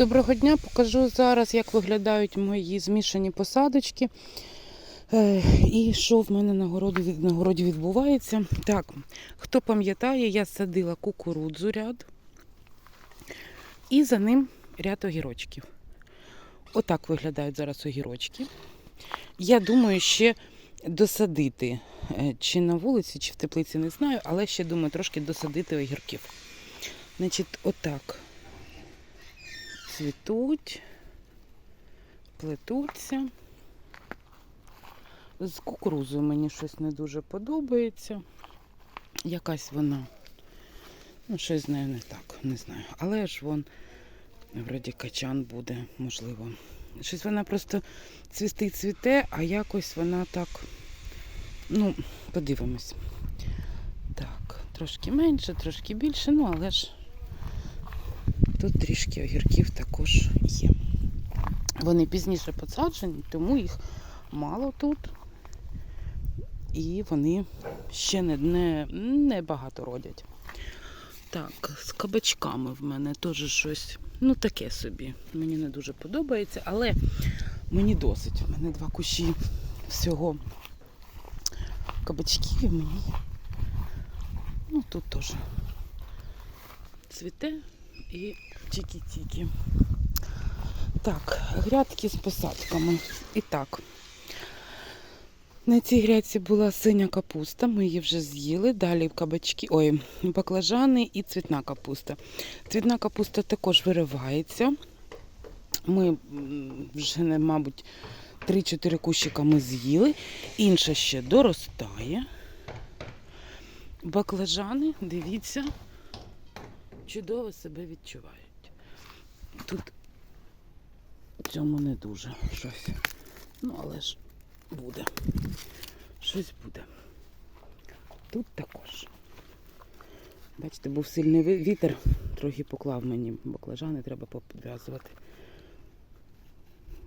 Доброго дня, покажу зараз, як виглядають мої змішані посадочки. Е, І що в мене на городі, на городі відбувається. Так, хто пам'ятає, я садила кукурудзу ряд і за ним ряд огірочків. Отак виглядають зараз огірочки. Я думаю, ще досадити е, чи на вулиці, чи в теплиці, не знаю, але ще думаю трошки досадити огірків. Значить, отак цвітуть, плетуться. З кукурузою мені щось не дуже подобається. Якась вона, ну, щось з нею не так, не знаю. Але ж вон, вроді качан буде, можливо. Щось вона просто цвісти цвіте, а якось вона так. Ну, подивимось. Так, трошки менше, трошки більше, ну але ж Тут трішки огірків також є. Вони пізніше посаджені, тому їх мало тут. І вони ще не, не, не багато родять. Так, з кабачками в мене теж щось, ну таке собі. Мені не дуже подобається, але мені досить. У мене два кущі всього кабачків і мені. Ну тут теж цвіте і тільки-тільки. Так, грядки з посадками. І так. На цій грядці була синя капуста, ми її вже з'їли. Далі кабачки, ой, баклажани і цвітна капуста. Цвітна капуста також виривається. Ми вже, мабуть, 3-4 кущика ми з'їли. Інша ще доростає. Баклажани, дивіться, чудово себе відчувають. Тут цьому не дуже щось. Ну, але ж буде. Щось буде. Тут також. Бачите, був сильний вітер, трохи поклав мені баклажани, треба попідв'язувати.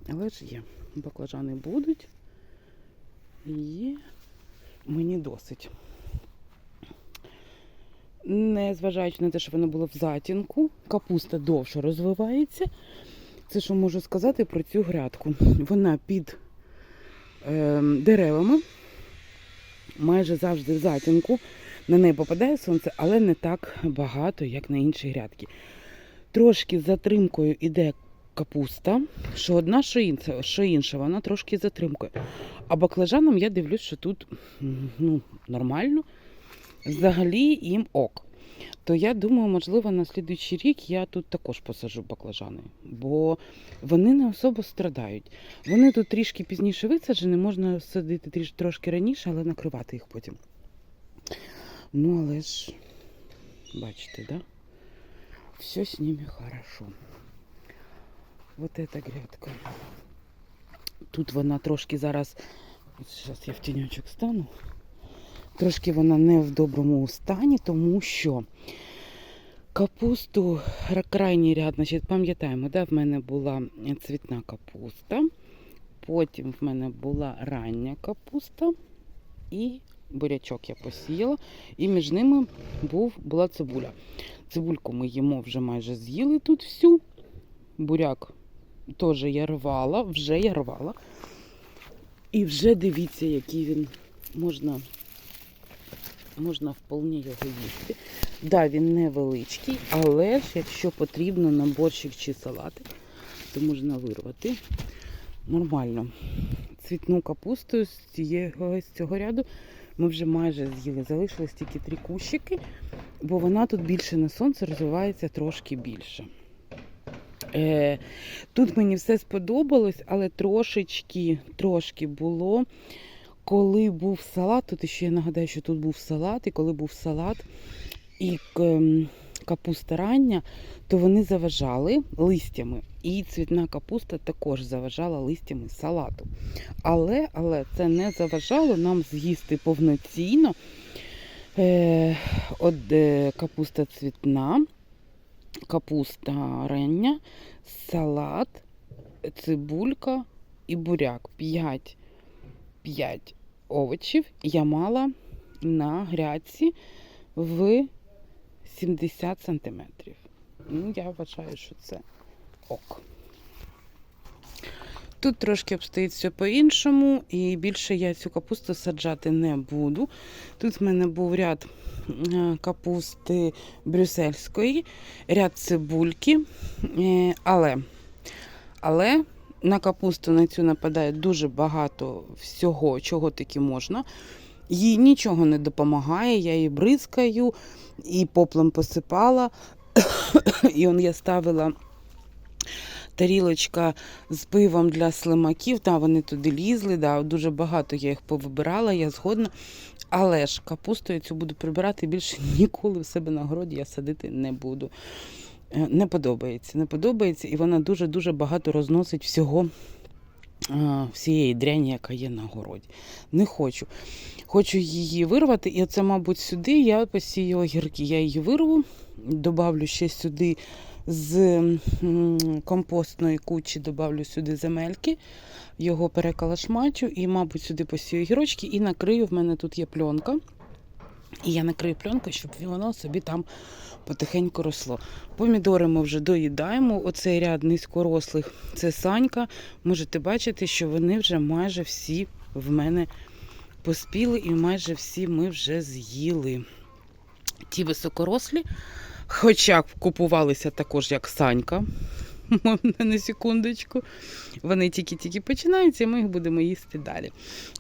Але ж є. Баклажани будуть. І мені досить. Незважаючи на те, що воно було в затінку, капуста довше розвивається. Це що можу сказати про цю грядку. Вона під е, деревами, майже завжди в затінку. На неї попадає сонце, але не так багато, як на інші грядки. Трошки з затримкою йде капуста, що одна, що інша, що інша, вона трошки затримкою. А баклажанам я дивлюсь, що тут ну, нормально. Взагалі їм ок. То я думаю, можливо, на слідуючий рік я тут також посаджу баклажани, бо вони не особо страдають. Вони тут трішки пізніше висаджені, можна садити тріш, трошки раніше, але накривати їх потім. Ну, але ж, бачите, да? Все с ними хорошо. Вот эта грядка. Тут вона трошки зараз. Зараз я в тіньочок стану. Трошки вона не в доброму стані, тому що капусту крайній ряд, значить, пам'ятаємо, да, в мене була цвітна капуста, потім в мене була рання капуста і бурячок я посіяла, і між ними був, була цибуля. Цибульку ми їмо вже майже з'їли тут всю. Буряк теж я рвала, вже я рвала. І вже дивіться, який він можна можна вполне його їсти. Да, він невеличкий, але ж якщо потрібно на борщик чи салатик, то можна вирвати. Нормально. Цвітну капусту з, цієї, з цього ряду ми вже майже з'їли. Залишилось тільки три кущики, бо вона тут більше на сонце розвивається трошки більше. Е, тут мені все сподобалось, але трошечки, трошки було коли був салат, тут ще я нагадаю, що тут був салат, і коли був салат і ем, капуста рання, то вони заважали листями. І цвітна капуста також заважала листями салату. Але, але це не заважало нам з'їсти повноцінно. Е, от капуста цвітна, капуста рання, салат, цибулька і буряк. 5 5 овочів я мала на грядці в 70 сантиметрів. Ну, я вважаю, що це ок. Тут трошки обстоїть все по-іншому, і більше я цю капусту саджати не буду. Тут в мене був ряд е, капусти брюссельської, ряд цибульки, е, але, але на капусту на цю нападає дуже багато всього, чого таки можна. Їй нічого не допомагає, я її бризкаю і поплом посипала. І он я ставила тарілочка з пивом для слимаків. Та вони туди лізли, да, дуже багато я їх повибирала, я згодна. Але ж капусту я цю буду прибирати більше ніколи в себе на городі я садити не буду. Е, Не подобається, не подобається, і вона дуже-дуже багато розносить всього, всієї дряні, яка є на городі. Не хочу. Хочу її вирвати, і оце, мабуть, сюди я посію огірки. Я її вирву, добавлю ще сюди з компостної кучі, добавлю сюди земельки, його перекалашмачу і, мабуть, сюди посію огірочки і накрию. В мене тут є пленка. І я накрию пленкою, щоб воно собі там потихеньку росло. Помідори ми вже доїдаємо. Оцей ряд низькорослих це санька. Можете бачити, що вони вже майже всі в мене поспіли, і майже всі ми вже з'їли. Ті високорослі, хоча купувалися також як санька. На секундочку. Вони тільки-тільки починаються, і ми їх будемо їсти далі.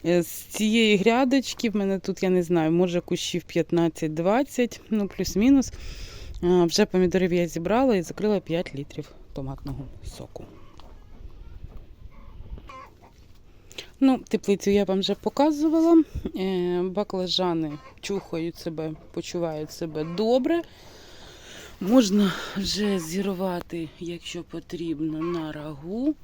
Е, З цієї грядочки в мене тут, я не знаю, може кущів 15-20, ну плюс-мінус. Вже помідорів я зібрала і закрила 5 літрів томатного соку. Ну, теплицю я вам вже показувала. Е, Баклажани чухають себе, почувають себе добре. Можна вже зірвати, якщо потрібно, на рагу.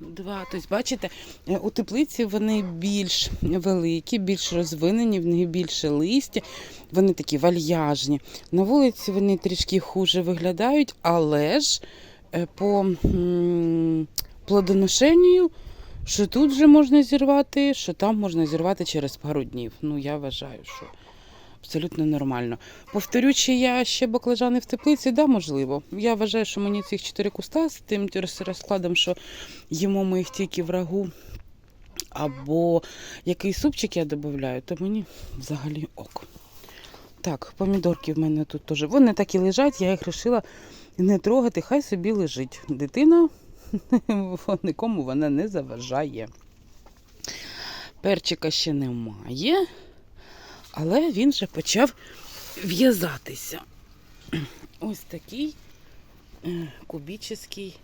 Два. Тобто, бачите, е, у теплиці вони більш великі, більш розвинені, в них більше листя, вони такі вальяжні. На вулиці вони трішки хуже виглядають, але ж е, по плодоношенню, що тут вже можна зірвати, що там можна зірвати через пару днів. Ну, я вважаю, що абсолютно нормально. Повторю, чи я ще баклажани в теплиці? Да, можливо. Я вважаю, що мені цих чотири куста з тим розкладом, що їмо ми їх тільки в рагу. Або який супчик я додаю, то мені взагалі ок. Так, помідорки в мене тут теж. Вони так і лежать, я їх вирішила не трогати, хай собі лежить. Дитина нікому вона не заважає. Перчика ще немає, але він вже почав в'язатися. Ось такий е, кубічний,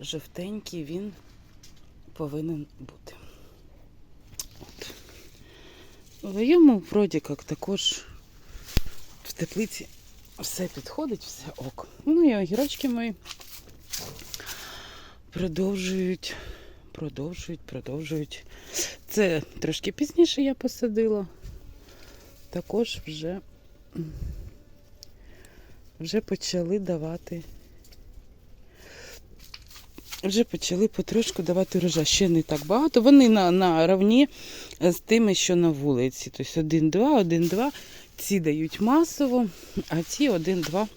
жовтенький він повинен бути. От. В йому вроді як також в теплиці все підходить, все ок. Ну і огірочки мої продовжують, продовжують, продовжують. Це трошки пізніше я посадила. Також вже, вже почали давати. Вже почали потрошку давати урожай. Ще не так багато. Вони на, на равні з тими, що на вулиці. Тобто один-два, один-два. Ці дають масово, а ці один-два.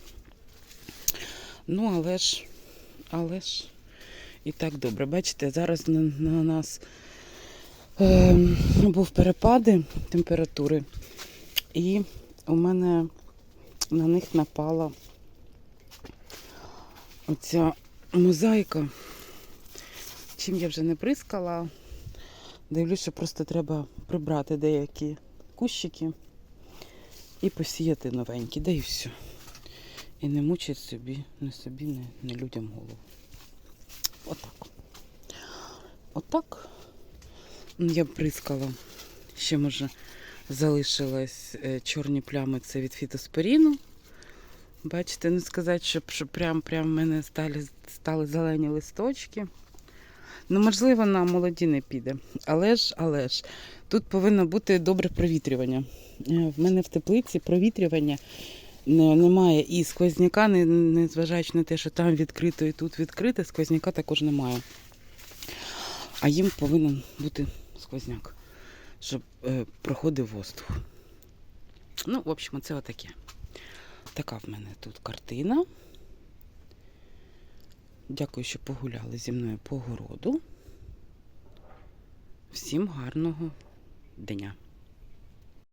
Ну, але ж, але ж і так добре. Бачите, зараз на, на нас е, був перепади температури, і у мене на них напала оця мозаїка. Чим я вже не прискала. Дивлюсь, що просто треба прибрати деякі кущики і посіяти новенькі, да і все. І не мучить собі, не собі, не, не людям голову. Отак. Отак. Я прискала. Ще, може, залишились е, чорні плями це від фітоспоріну. Бачите, не сказати, щоб, щоб прям, прям в мене стали, стали зелені листочки. Ну, можливо, на молоді не піде. Але ж, але ж, тут повинно бути добре провітрювання. Е, В мене в теплиці провітрювання немає. І сквозняка, не- незважаючи на те, що там відкрито і тут відкрите, сквозняка також немає. А їм повинен бути сквозняк, щоб е, проходив воздух. Ну, в общем, це отаке. Така в мене тут картина. Дякую, що погуляли зі мною по городу. Всім гарного дня!